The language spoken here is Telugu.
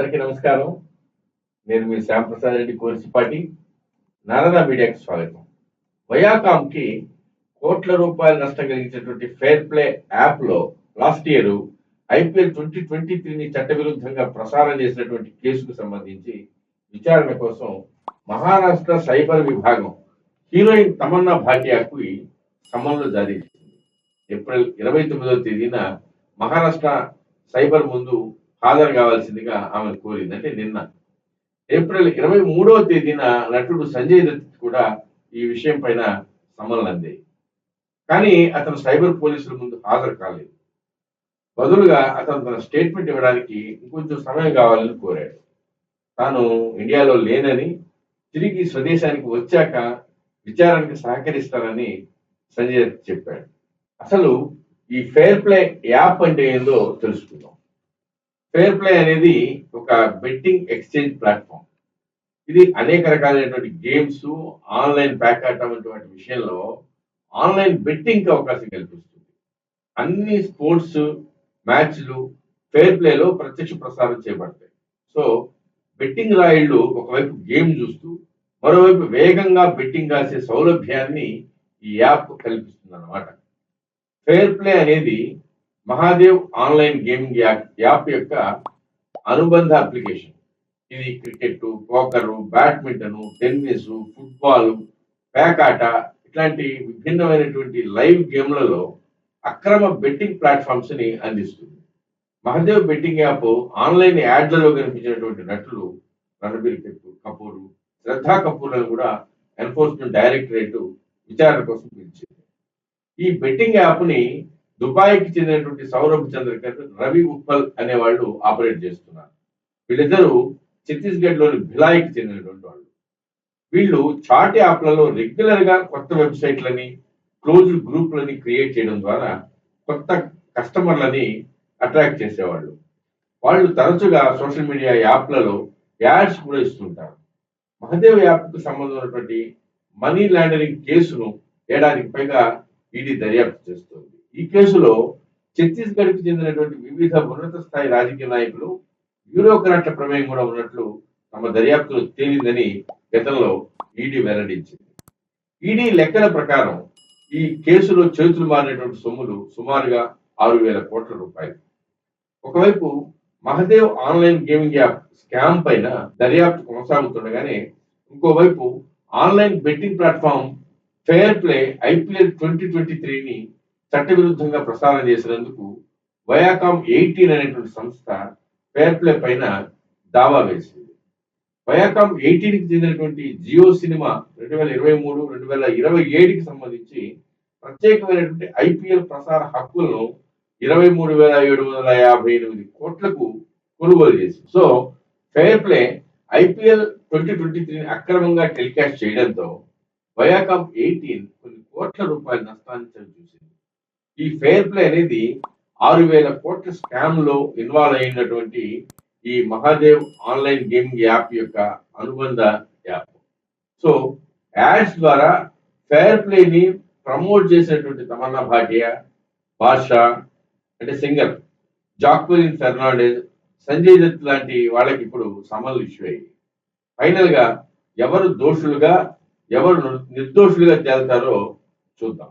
అందరికీ నమస్కారం. నేను మీ శ్యాంప్రసాద్ రెడ్డి కోర్సిపాటి నారదా మీడియాకి స్వాగతం. వయాకామ్కి కోట్ల రూపాయల నష్టం కలిగించినటువంటి ఫెయిర్ ప్లే యాప్లో last year IPL twenty twenty త్రీని చట్టవిరుద్ధంగా ప్రసారం చేసినటువంటి కేసుకు సంబంధించి విచారణ కోసం మహారాష్ట్ర సైబర్ విభాగం హీరోయిన్ తమన్నా భాటియాకు సమన్లు జారీ చేసింది. ఏప్రిల్ ఇరవై తొమ్మిదవ తేదీన మహారాష్ట్ర సైబర్ ముందు హాజరు కావాల్సిందిగా ఆమెను కోరింది. అంటే నిన్న ఏప్రిల్ ఇరవై మూడవ తేదీన నటుడు సంజయ్ దత్ కూడా ఈ విషయం పైన సమలనంది అంది. కానీ అతను సైబర్ పోలీసుల ముందు హాజరు కాలేదు. బదులుగా అతను తన స్టేట్మెంట్ ఇవ్వడానికి ఇంకొంచెం సమయం కావాలని కోరాడు. తాను ఇండియాలో లేనని తిరిగి స్వదేశానికి వచ్చాక విచారానికి సహకరిస్తానని సంజయ్ దత్ చెప్పాడు. అసలు ఈ ఫెయిర్ ప్లే యాప్ అంటే ఏందో తెలుసుకుందాం. ఫెయిర్ ప్లే అనేది ఒక బెట్టింగ్ ఎక్స్చేంజ్ ప్లాట్ఫామ్ ఇది అనేక రకాలైనటువంటి గేమ్స్ ఆన్లైన్ ప్యాకెట్ అటువంటి విషయంలో ఆన్లైన్ బెట్టింగ్ అవకాశం కల్పిస్తుంది. అన్ని స్పోర్ట్స్ మ్యాచ్లు ఫెయిర్ ప్లేలో ప్రత్యక్ష ప్రసారం చేయబడతాయి. సో బెట్టింగ్ రాయిళ్ళు ఒకవైపు గేమ్ చూస్తూ మరోవైపు వేగంగా బెట్టింగ్ కాసే సౌలభ్యాన్ని ఈ యాప్ కల్పిస్తుంది అన్నమాట ఫెయిర్ ప్లే అనేది Mahadev online gaming app app యొక్క అనుబంధ అప్లికేషన్. ఇది cricket poker badminton tennis football పేకాట ఇట్లాంటి విభిన్నమైనటువంటి లైవ్ గేమ్లలో అక్రమ బెట్టింగ్ ప్లాట్ఫామ్స్ని అందిస్తుంది. మహాదేవ్ బెట్టింగ్ యాప్ ఆన్లైన్ యాడ్లలో కనిపించినటువంటి నటులు రణబీర్ కపూర్ కపూర్ శ్రద్ధా కపూర్లను కూడా ఎన్ఫోర్స్మెంట్ డైరెక్టరేట్ విచారణ కోసం పిలిచింది. ఈ బెట్టింగ్ యాప్ని దుబాయ్కి చెందినటువంటి సౌరభ్ చంద్రకర్ రవి ఉప్పల్ అనే వాళ్ళు ఆపరేట్ చేస్తున్నారు. వీళ్ళిద్దరూ ఛత్తీస్గఢ్లోని భిలాయికి చెందినటువంటి వాళ్ళు. వీళ్ళు చాట్ యాప్లలో రెగ్యులర్గా కొత్త వెబ్సైట్లని క్లోజ్డ్ గ్రూప్లని క్రియేట్ చేయడం ద్వారా కొత్త కస్టమర్లని అట్రాక్ట్ చేసేవాళ్ళు. వాళ్ళు తరచుగా సోషల్ మీడియా యాప్లలో యాడ్స్ కూడా ఇస్తుంటారు. మహదేవ్ యాప్కు సంబంధం ఉన్నటువంటి మనీ లాండరింగ్ కేసును ఏడాదికి పైగా ఈడీ దర్యాప్తు చేస్తుంది. ఈ కేసులో ఛత్తీస్గఢ్కి చెందినటువంటి వివిధ ఉన్నత స్థాయి రాజకీయ నాయకులు బ్యూరోక్రాట్ల ప్రమేయం కూడా ఉన్నట్లు తమ దర్యాప్తులో తేలిందని గతంలో ఈడీ వెల్లడించింది. ఈడీ లెక్కల ప్రకారం ఈ కేసులో చేతులు మారినటువంటి సొమ్ములు సుమారుగా ఆరు వేల కోట్ల రూపాయలు. ఒకవైపు Mahadev online gaming app scam పైన దర్యాప్తు కొనసాగుతుండగానే ఇంకోవైపు online betting platform fair play IPL twenty twenty త్రీని చట్టవిరుద్ధంగా ప్రసారం చేసినందుకు వయాకామ్ ఎయిటీన్ అనేటువంటి సంస్థ ఫెయిర్ ప్లే పైన దావా వేసింది. వయాకామ్ ఎయిటీన్కి చెందినటువంటి జియో సినిమా రెండు వేల ఇరవై మూడు రెండు వేల ఇరవై ఏడుకి సంబంధించి ప్రత్యేకమైనటువంటి ఐపీఎల్ ప్రసార హక్కులను ఇరవై మూడు వేల ఏడు వందల యాభై ఎనిమిది కోట్లకు కొనుగోలు చేసింది. So fair play IPL twenty twenty త్రీని అక్రమంగా టెలికాస్ట్ చేయడంతో వయాకామ్ ఎయిటీన్ కొన్ని కోట్ల రూపాయల నష్టాన్ని చవిచూసింది. ఈ ఫెయిర్ ప్లే అనేది ఆరు వేల కోట్ల స్కామ్లో ఇన్వాల్వ్ అయినటువంటి ఈ మహాదేవ్ ఆన్లైన్ గేమింగ్ యాప్ యొక్క అనుబంధ యాప్ సో యాడ్స్ ద్వారా ఫెయిర్ ప్లేని ప్రమోట్ చేసినటువంటి తమన్నా భాటియా బాషా అంటే సింగర్ జాక్వెలిన్ ఫెర్నాండెజ్ సంజయ్ దత్ లాంటి వాళ్ళకి ఇప్పుడు సమన్లు ఇష్యూ అయ్యాయి ఫైనల్గా ఎవరు దోషులుగా ఎవరు నిర్దోషులుగా తేల్తారో చూద్దాం.